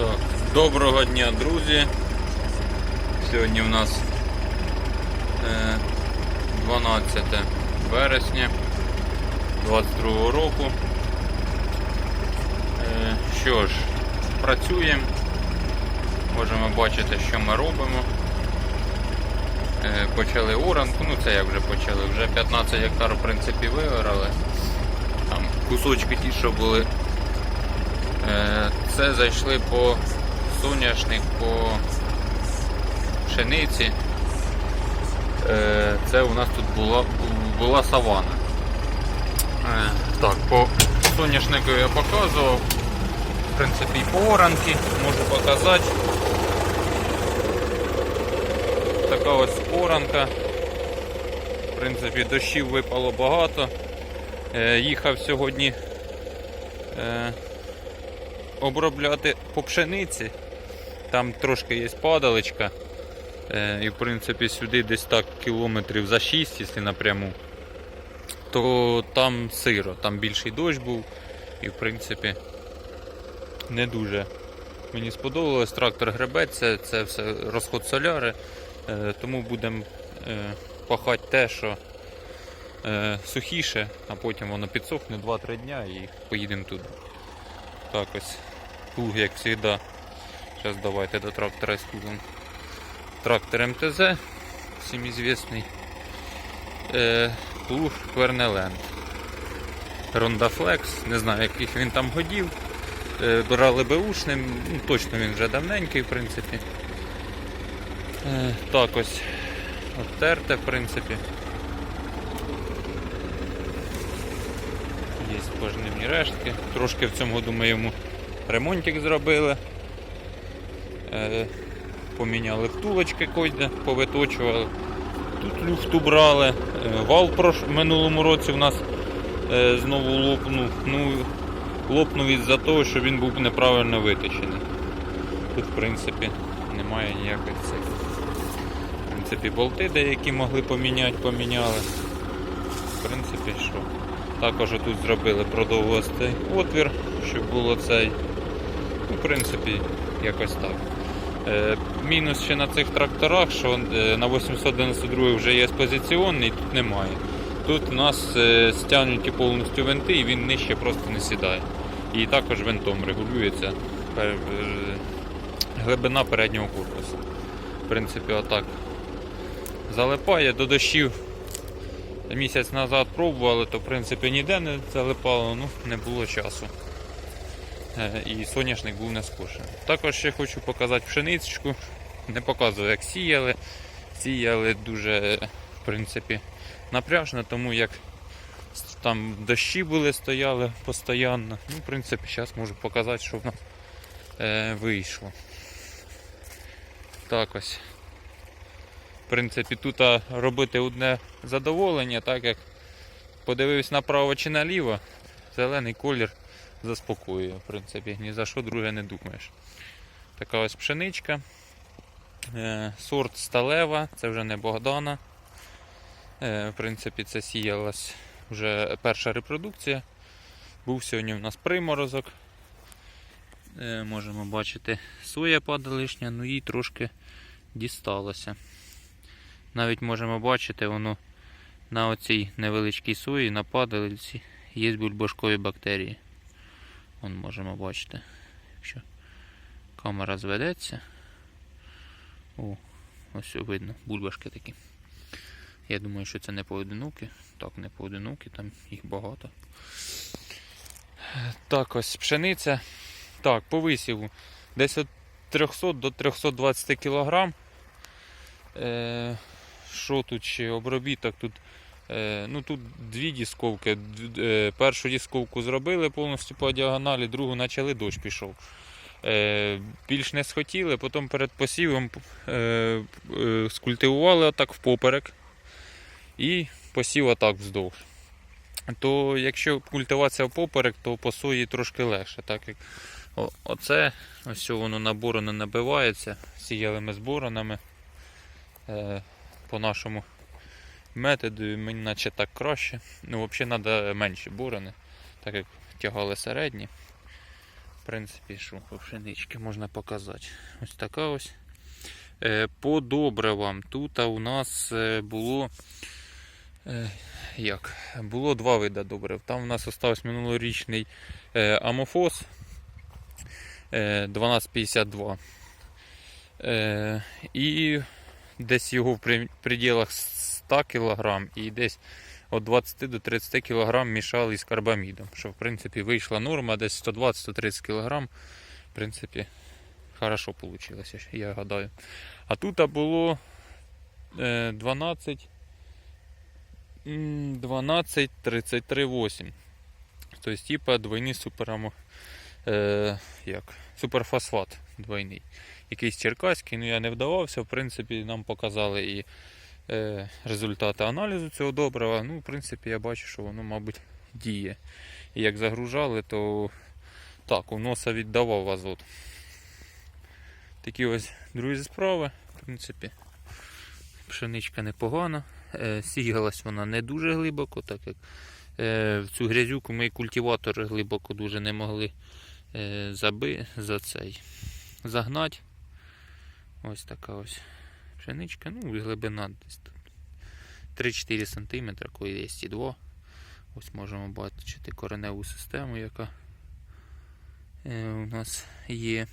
Так, доброго дня, друзі. Сьогодні в нас е, 12 вересня 22 року. Е, що ж, працюємо. Можемо бачити, що ми робимо. Е, почали оранку, ну це як вже почали, вже 15 гектар в принципі виорали. Там кусочки ті, що були Е, Це зайшли по соняшник, по пшениці. Е, Це у нас тут була, була савана. Е, Так, по соняшнику я показував. В принципі, і по оранки можу показати. Така ось оранка. В принципі, дощів випало багато. Е, Їхав сьогодні. Обробляти по пшениці. Там трошки є падаличка. Е, і в принципі сюди десь так кілометрів за 6, якщо напряму, то там сиро, там більший дощ був і в принципі не дуже мені сподобалось. Трактор гребеться, це все розход соляри, е, тому будемо е, пахати те, що сухіше, а потім воно підсохне 2-3 дня і поїдемо туди. Так ось. Плуг, як завжди. Зараз давайте до трактора з. Трактор МТЗ, всім известний. Е, плуг Квернеленд. Рондафлекс, не знаю яких він там годів. Е, брали беушним, ну точно він вже давненький, в принципі. Е, так ось. Обтерте, в принципі. Є пожнивні рештки. Трошки в цьому году йому ремонтик зробили. Е, поміняли втулочки койде, повиточували. Тут люфту брали. Е, вал прош... минулому році в нас е, знову лопнув. Ну, лопнув із-за того, що він був неправильно виточений. Тут, в принципі, немає ніяких цих. В принципі, болти деякі могли поміняти, поміняли. В принципі, що. Також тут зробили продовгостий отвір, щоб було цей. В принципі, якось так. Е, мінус ще на цих тракторах, що е, на 892 вже є позиціонний, тут немає. Тут у нас е, стягнуті повністю винти і він нижче просто не сідає. І також винтом регулюється глибина переднього корпусу. В принципі, отак залипає до дощів. Місяць назад пробували, то в принципі ніде не залипало, ну не було часу. І соняшник був не скошений. Також ще хочу показати пшеничку. Не показую, як сіяли. Сіяли дуже в принципі, напряжно, тому як там дощі були, стояли постійно. Ну, в принципі, зараз можу показати, що в нас е, вийшло. Так ось. В принципі, тут робити одне задоволення, так як подивився направо чи наліво, зелений колір заспокоює, в принципі, ні за що друге не думаєш. Така ось пшеничка. Е, сорт сталева, це вже не Богдана. Е, в принципі, це сіялась вже перша репродукція. Був сьогодні у нас приморозок. Е, можемо бачити, соя падалишня, ну їй трошки дісталося. Навіть можемо бачити, воно на оцій невеличкій сої, на падалиці є бульбашкові бактерії. Вон можемо бачити, якщо камера зведеться. О, ось видно, бульбашки такі. Я думаю, що це не поодинокі. Так, не поодинокі, там їх багато. Так, ось пшениця. Так, по висіву. Десь від 300 до 320 кг. Е, що тут ще обробіток? Тут, ну, тут дві дісковки. Е, першу дісковку зробили повністю по діагоналі, другу почали дощ пішов. Е, більш не схотіли, потім перед посівом е, е, скультивували отак впоперек і посів отак вздовж. То якщо культивація впоперек, то по сої трошки легше. Так як оце ось воно на борони набивається, сіяли ми з боронами. Е, по нашому методу мені наче так краще. Ну, взагалі треба менші борони, так як тягали середні. В принципі, що пшенички можна показати. Ось така ось. Е, По добривам. Тут у нас е, було. е, Як? Було два види добрив. Там у нас остався минулорічний амофос е, 1252. Е, І десь його в пределах 100 кг і десь від 20 до 30 кг мішали із карбамідом. Що в принципі вийшла норма десь 120-130 кг. В принципі, хорошо вийшло, я гадаю. А тут було е, 12. м, 12, 33, 8. Тобто, типа двойний суперамо, е, як? суперфосфат двойний. Якийсь черкаський, ну я не вдавався. В принципі, нам показали і результати аналізу цього добрива. Ну, в принципі, я бачу, що воно, мабуть, діє. І як загружали, то так, у носа віддавав азот. Такі ось друзі справи. В принципі, пшеничка непогана. Е, сіялась вона не дуже глибоко, так як е, в цю грязюку ми культиватори глибоко дуже не могли е, заби, за цей, загнати. Ось така ось пшеничка. Ну, глибина десь 3-4 см, коли є і 2. Ось можемо бачити кореневу систему, яка е, у нас є.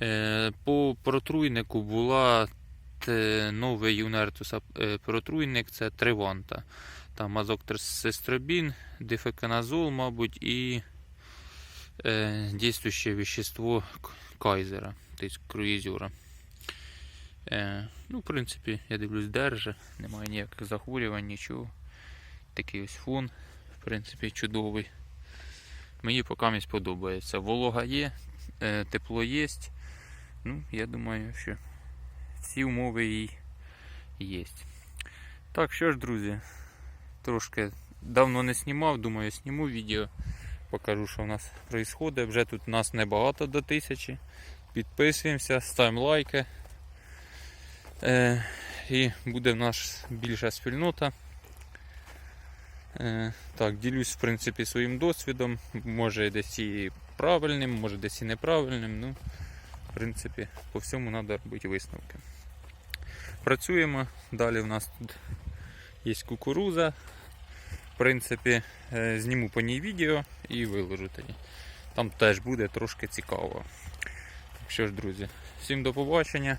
Е, по протруйнику була новий юнертус е, протруйник, це Триванта. Там азоктосестробін, дифеканазол, мабуть, і е, дійствуюче вещество кайзера, тобто круїзера. Е, ну, в принципі, я дивлюсь, держи, немає ніяких захворювань, нічого. Такий ось фон, в принципі, чудовий. Мені поки подобається. Волога є, е, тепло є. Ну, я думаю, що всі умови їй є. Так, що ж, друзі, трошки давно не знімав, думаю, зніму відео. Покажу, що в нас відбувається. Вже тут нас небагато до тисячі. Підписуємося, ставимо лайки. Е, і буде в нас більша спільнота. Е, так, ділюсь в принципі своїм досвідом. Може десь і правильним, може десь і неправильним. Ну, в принципі, по всьому треба робити висновки. Працюємо. Далі в нас тут є кукуруза. В принципі, е, зніму по ній відео і виложу тоді. Там теж буде трошки цікаво. Так що ж, друзі, всім до побачення.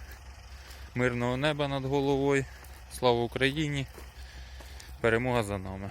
Мирного неба над головою. Слава Україні! Перемога за нами.